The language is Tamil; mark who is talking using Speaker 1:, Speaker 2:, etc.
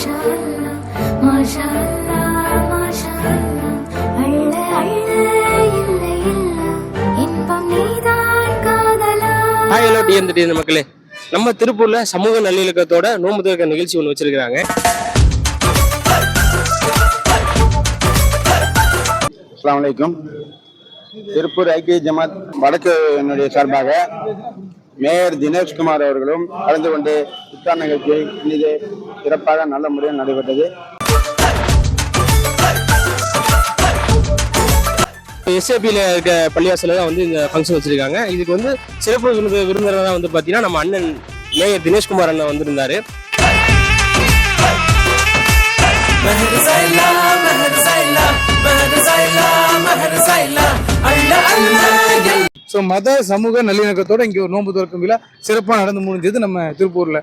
Speaker 1: மாஷா அல்லா மாஷா அல்லா மாஷா அல்லா அள்ள அள்ள இல்ல இல்ல. இன்பம் நீதான் காதலா.
Speaker 2: ஹாய் ஹலோ டிஎன்டி மக்களே. நம்ம திருப்பூர்ல சமூக நல்லிணக்கத்தோட நோம்பு திறக்க நிகழ்ச்சி ஒன்று வச்சிருக்காங்க
Speaker 3: அஸ்ஸலாமு அலைக்கும். திருப்பூர் ஐக்கிய ஜமாத் வடக்கு என்னுடைய சார்பாக மேயர் தினேஷ்குமார் அவர்களும் கலந்து கொண்டு இஃப்தார் நிகழ்ச்சியை இனிது சிறப்பாக நல்ல முறையில் நடைபெற்றது.
Speaker 2: எஸ்ஏபியில் இருக்க பள்ளிவாசல தான் வந்து இந்த ஃபங்க்ஷன் வச்சிருக்காங்க. இதுக்கு வந்து சிறப்பு விருந்து விருந்தினராக வந்து பார்த்தீங்கன்னா நம்ம அண்ணன் மேயர் தினேஷ்குமார் அண்ணன் வந்திருந்தாரு.
Speaker 4: ஸோ மத சமூக நல்லிணக்கத்தோடு இங்கே ஒரு நோன்பு திறக்கும் விழா சிறப்பாக நடந்து முடிஞ்சது நம்ம திருப்பூரில்.